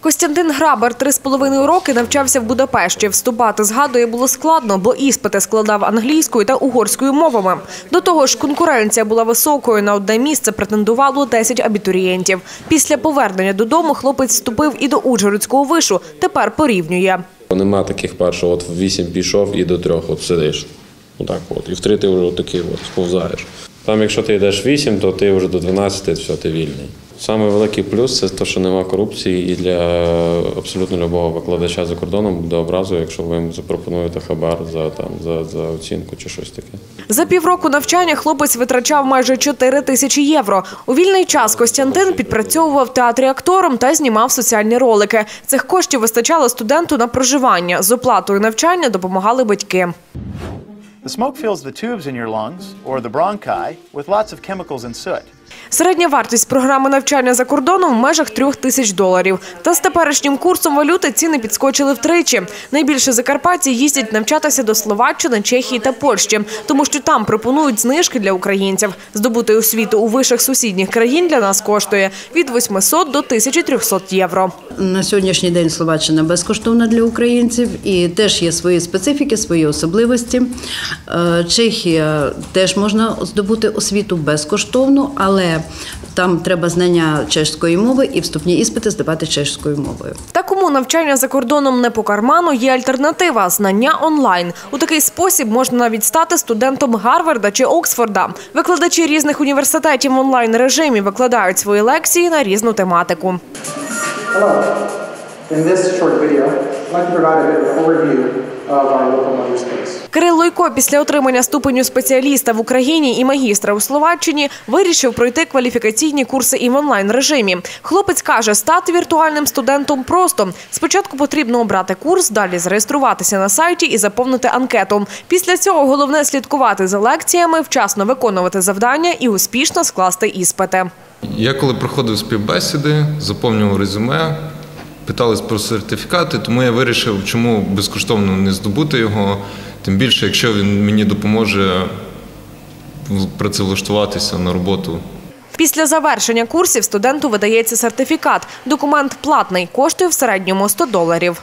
Костянтин Грабар три з половиною роки навчався в Будапешті. Вступати, згадує, було складно, бо іспити складав англійською та угорською мовами. До того ж, конкуренція була високою. На одне місце претендувало 10 абітурієнтів. Після повернення додому хлопець вступив і до Ужгородського вишу. Тепер порівнює. Нема таких пар, що от в 8 пішов і до трьох от сидиш. Отак от. І в 3 ти вже отакий от сповзаєш. Там, якщо ти йдеш 8, то ти вже до 12, все, ти вільний. Саме великий плюс це те, що нема корупції, і для абсолютно любого викладача за кордоном буде образу, якщо ви йому запропонуєте хабар за там за, за оцінку чи щось таке. За півроку навчання хлопець витрачав майже 4 тисячі євро. У вільний час Костянтин підпрацьовував в театрі актором та знімав соціальні ролики. Цих коштів вистачало студенту на проживання. З оплатою навчання допомагали батьки. The smoke fills the tubes in your lungs, or the bronchi, with lots of chemicals and soot. Середня вартість програми навчання за кордоном в межах трьох тисяч доларів. Та з теперішнім курсом валюти ціни підскочили втричі. Найбільше закарпатці їздять навчатися до Словаччини, Чехії та Польщі, тому що там пропонують знижки для українців. Здобути освіту у вишах сусідніх країн для нас коштує від 800 до 1300 євро. На сьогоднішній день Словаччина безкоштовна для українців і теж є свої специфіки, свої особливості. Е, Чехія теж можна здобути освіту безкоштовно, але там треба знання чеської мови і вступні іспити здавати чеською мовою. Та кому навчання за кордоном не по карману, є альтернатива – знання онлайн. У такий спосіб можна навіть стати студентом Гарварда чи Оксфорда. Викладачі різних університетів в онлайн-режимі викладають свої лекції на різну тематику. Hello. In this short video, I'd like to provide a bit of an overview of our local motor space. Кирил Лойко після отримання ступеню спеціаліста в Україні і магістра у Словаччині вирішив пройти кваліфікаційні курси і в онлайн-режимі. Хлопець каже, стати віртуальним студентом просто. Спочатку потрібно обрати курс, далі зареєструватися на сайті і заповнити анкету. Після цього головне слідкувати за лекціями, вчасно виконувати завдання і успішно скласти іспити. Я коли проходив співбесіди, заповнював резюме, питались про сертифікати, тому я вирішив, чому безкоштовно не здобути його. Тим більше, якщо він мені допоможе працевлаштуватися на роботу Після завершення курсів студенту видається сертифікат. Документ платний, коштує в середньому 100 доларів.